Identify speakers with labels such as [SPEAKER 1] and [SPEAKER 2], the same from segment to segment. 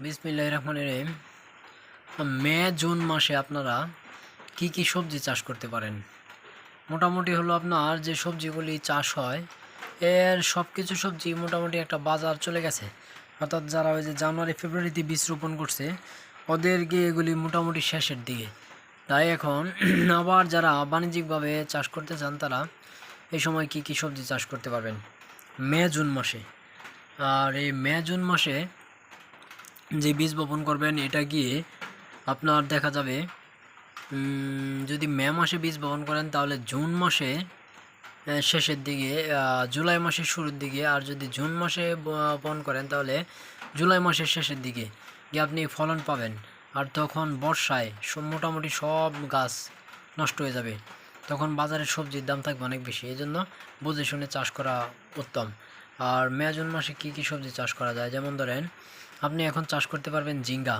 [SPEAKER 1] বিসমিল্লাহ মে, জুন মাসে আপনারা কি কি সবজি চাষ করতে পারেন? মোটামুটি হলো আপনার যে সবজিগুলি চাষ হয়, এর সব কিছু সবজি মোটামুটি একটা বাজার চলে গেছে। অর্থাৎ যারা ওই যে জানুয়ারি, ফেব্রুয়ারিতে বীজ রোপণ করছে ওদেরকে এগুলি মোটামুটি শেষের দিকে। তাই এখন আবার যারা বাণিজ্যিকভাবে চাষ করতে চান, তারা এই সময় কি কি সবজি চাষ করতে পারবেন? মে, জুন মাসে। আর এই মে, জুন মাসে যে বীজ বপন করবেন, এটা গিয়ে আপনার দেখা যাবে যদি মে মাসে বীজ বপন করেন, তাহলে জুন মাসে শেষের দিকে জুলাই মাসের শুরুর দিকে, আর যদি জুন মাসে বপন করেন, তাহলে জুলাই মাসের শেষের দিকে গিয়ে আপনি ফলন পাবেন। আর তখন বর্ষায় মোটামুটি সব গাছ নষ্ট হয়ে যাবে। তখন বাজারে সবজির দাম থাকবে অনেক বেশি। এই জন্য বুঝে শুনে চাষ করা উত্তম। আর মে জুন মাসে কী কী সবজি চাষ করা যায়? যেমন ধরেন, আপনি এখন চাষ করতে পারবেন জিঙ্গা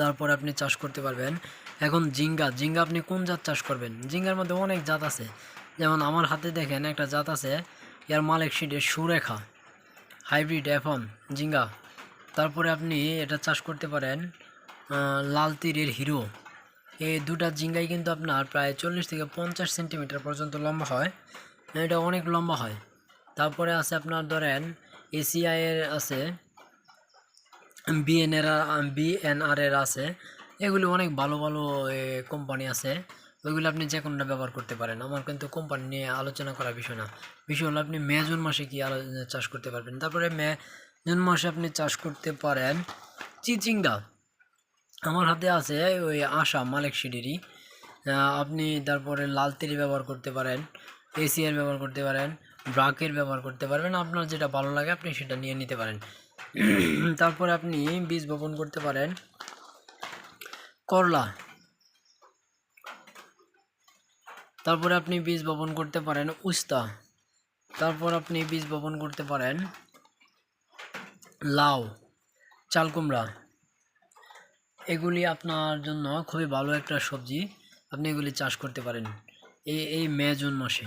[SPEAKER 1] তারপর আপনি চাষ করতে পারবেন এখন জিঙ্গা জিঙ্গা আপনি কোন জাত চাষ করবেন? জিঙ্গার মধ্যে অনেক জাত আছে। যেমন আমার হাতে দেখেন একটা জাত আছে ইয়ার মালিক সিডের সুরেখা, হাইব্রিড এফন জিঙ্গা তারপরে আপনি এটা চাষ করতে পারেন লাল তীরের হিরো। এই দুটা জিঙ্গাই কিন্তু আপনার প্রায় চল্লিশ থেকে পঞ্চাশ সেন্টিমিটার পর্যন্ত লম্বা হয়। এটা অনেক লম্বা হয়। তারপরে আছে আপনার ধরেন এসিআই এর আছে বিএনআর বিএনআর এর আছে। এগুলি অনেক ভালো ভালো কোম্পানি আছে। ওইগুলো আপনি যে কোনোটা ব্যবহার করতে পারেন। আমার কিন্তু কোম্পানি নিয়ে আলোচনা করা বিষয় না। বিষয় হলো আপনি মে, জুন মাসে কি চাষ করতে পারবেন। তারপরে মে, জুন মাসে আপনি চাষ করতে পারেন চিচিঙ্গা আমার হাতে আছে ওই আশা মালিক সিডিরই আপনি তারপরে লাল তেরি ব্যবহার করতে পারেন। এসিআর ব্যবহার করতে পারেন, ব্রাকের ব্যবহার করতে পারবেন, আপনার যেটা ভালো লাগে আপনি সেটা নিয়ে নিতে পারেন। তারপরে আপনি বীজ বপন করতে পারেন। করলা। তারপরে আপনি বীজ বপন করতে পারেন উস্তা। তারপর আপনি বীজ বপন করতে পারেন লাউ, চাল কুমড়া। এগুলি আপনার জন্য খুবই ভালো একটা সবজি, আপনি এগুলি চাষ করতে পারেন। এই মে জুন মাসে।